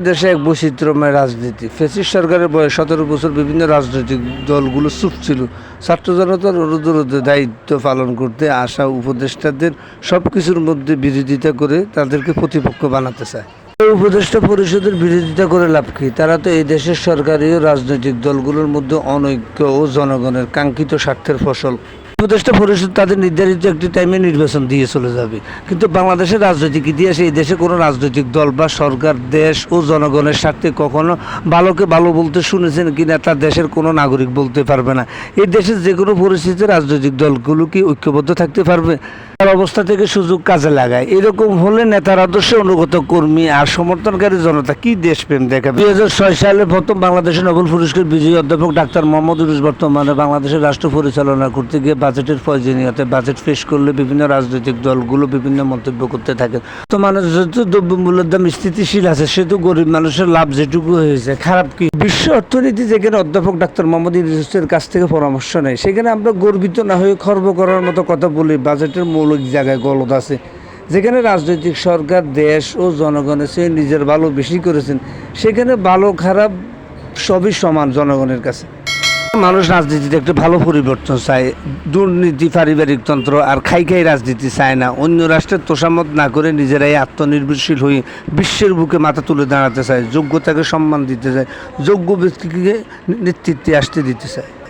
দেশে এক বৈচিত্র্যময় রাজনীতি। ফেসিস সরকারের বয়স সতেরো বছর বিভিন্ন রাজনৈতিক দলগুলো চুপ ছিল। ছাত্র জনতার অনুরোধে দায়িত্ব পালন করতে আসা উপদেষ্টাদের সব কিছুর মধ্যে বিরোধিতা করে তাদেরকে প্রতিপক্ষ বানাতে চায়। উপদেষ্টা পরিষদের বিরোধিতা করে লাভ কি? তারা তো এই দেশের সরকারি ও রাজনৈতিক দলগুলোর মধ্যে অনৈক্য ও জনগণের কাঙ্ক্ষিত স্বার্থের ফসল। উপদেষ্টা পরিষদ তাদের নির্ধারিত একটি টাইমে নির্বাচন দিয়ে চলে যাবে। কিন্তু বাংলাদেশের রাজনৈতিক ইতিহাসে এই দেশে কোনো রাজনৈতিক দল বা সরকার, দেশ ও জনগণের স্বার্থে কখনো ভালোকে ভালো বলতে শুনেছেন কিনা তা দেশের কোনো নাগরিক বলতে পারবে না। এই দেশের যে কোনো পরিস্থিতিতে রাজনৈতিক দলগুলো কি ঐক্যবদ্ধ থাকতে পারবে? তার অবস্থা থেকে সুযোগ কাজে লাগায়। এরকম হলে নেতার আদর্শে অনুগত কর্মী আর সমর্থনকারী জনতা কি দেশপ্রেম দেখাবে? দুই হাজার ছয় সালে প্রথম বাংলাদেশের নোবেল পুরস্কার বিজয়ী অধ্যাপক ডাক্তার মোহাম্মদ ইউনুস বর্তমানে বাংলাদেশের রাষ্ট্র পরিচালনা করতে গিয়ে বাজেটের প্রয়োজনীয়তা বাজেট পেশ করলে বিভিন্ন রাজনৈতিক দলগুলো বিভিন্ন মন্তব্য করতে থাকে। তো মানুষ যেহেতু দ্রব্যমূল্যের দাম স্থিতিশীল আছে, সেহেতু গরিব মানুষের লাভ যেটুকু হয়েছে, খারাপ কি? বিশ্ব অর্থনীতি যেখানে অধ্যাপক ডাক্তার মোহাম্মদ ইউনুসের কাছ থেকে পরামর্শ নেয়, সেখানে আমরা গর্বিত না হয়ে খর্ব করার মতো কথা বলি বাজেটের মৌলিক জায়গায় গলদ আছে। যেখানে রাজনৈতিক সরকার, দেশ ও জনগণের চেয়ে নিজের ভালো বেশি করেছেন, সেখানে ভালো খারাপ সবই সমান জনগণের কাছে। মানুষ রাজনীতিতে একটু ভালো পরিবর্তন চায়। দুর্নীতি, পারিবারিক তন্ত্র আর খাই খাই রাজনীতি চায় না। অন্য রাষ্ট্রের তোষামত না করে নিজেরাই আত্মনির্ভরশীল হয়ে বিশ্বের বুকে মাথা তুলে দাঁড়াতে চায়, যোগ্যতাকে সম্মান দিতে চায়, যোগ্য ব্যক্তিকে নেতৃত্বে আসতে দিতে চায়।